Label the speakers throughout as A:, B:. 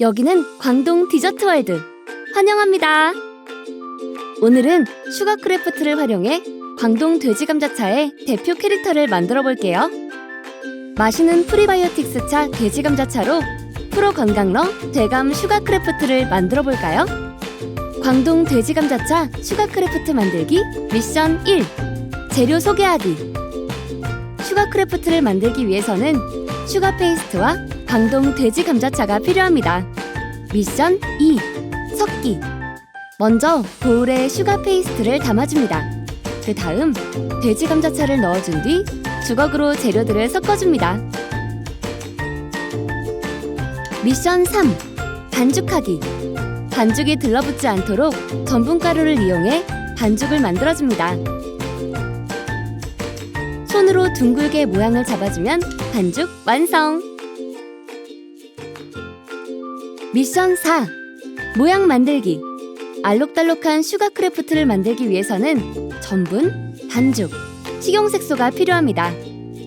A: 여기는 광동 디저트 월드. 환영합니다. 오늘은 슈가 크래프트를 활용해 광동 돼지 감자차의 대표 캐릭터를 만들어 볼게요. 마시는 프리바이오틱스 차 돼지 감자차로 프로 건강러 대감 슈가 크래프트를 만들어 볼까요? 광동 돼지 감자차 슈가 크래프트 만들기 미션 1 재료 소개하기 슈가 크래프트를 만들기 위해서는 슈가 페이스트와 광동 돼지 감자차가 필요합니다. 미션 2 섞기 먼저 보울에 슈가 페이스트를 담아줍니다. 그 다음 돼지 감자차를 넣어준 뒤 주걱으로 재료들을 섞어줍니다. 미션 3 반죽하기 반죽이 들러붙지 않도록 전분가루를 이용해 반죽을 만들어줍니다. 손으로 둥글게 모양을 잡아주면 반죽 완성! 미션 4 모양 만들기 알록달록한 슈가 크래프트를 만들기 위해서는 전분, 반죽, 식용색소가 필요합니다.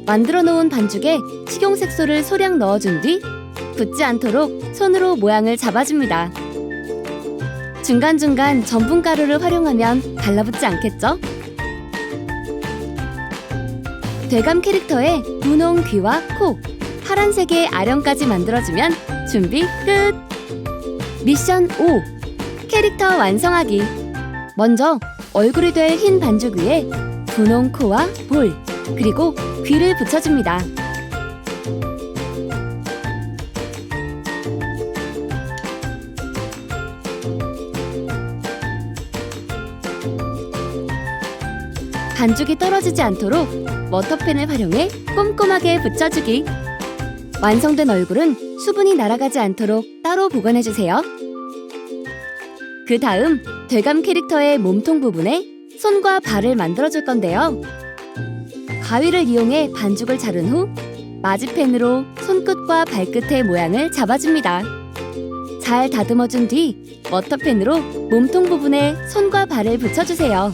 A: 만들어 놓은 반죽에 식용색소를 소량 넣어준 뒤 굳지 않도록 손으로 모양을 잡아줍니다. 중간중간 전분가루를 활용하면 달라붙지 않겠죠? 대감 캐릭터의 분홍 귀와 코, 파란색의 아령까지 만들어주면 준비 끝! 미션 5 캐릭터 완성하기 먼저 얼굴이 될 흰 반죽 위에 분홍 코와 볼, 그리고 귀를 붙여줍니다. 반죽이 떨어지지 않도록 워터펜을 활용해 꼼꼼하게 붙여주기. 완성된 얼굴은 수분이 날아가지 않도록 따로 보관해주세요. 그 다음 대감 캐릭터의 몸통 부분에 손과 발을 만들어줄 건데요. 가위를 이용해 반죽을 자른 후 마지펜으로 손끝과 발끝의 모양을 잡아줍니다. 잘 다듬어준 뒤 워터펜으로 몸통 부분에 손과 발을 붙여주세요.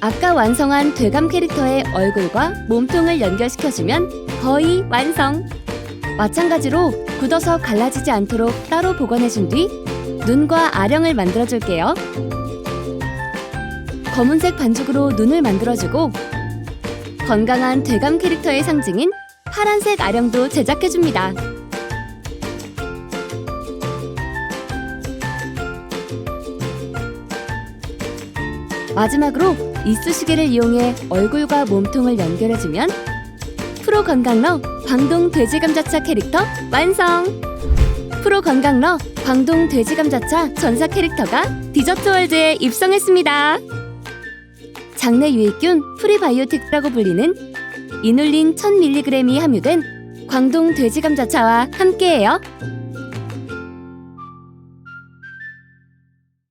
A: 아까 완성한 되감 캐릭터의 얼굴과 몸통을 연결시켜주면 거의 완성! 마찬가지로 굳어서 갈라지지 않도록 따로 보관해준 뒤 눈과 아령을 만들어줄게요. 검은색 반죽으로 눈을 만들어주고 건강한 되감 캐릭터의 상징인 파란색 아령도 제작해줍니다. 마지막으로 이쑤시개를 이용해 얼굴과 몸통을 연결해주면 프로 건강러 광동 돼지감자차 캐릭터 완성! 프로 건강러 광동 돼지감자차 전사 캐릭터가 디저트 월드에 입성했습니다. 장내 유익균 프리바이오틱라고 불리는 이눌린 1000mg이 함유된 광동 돼지감자차와 함께해요.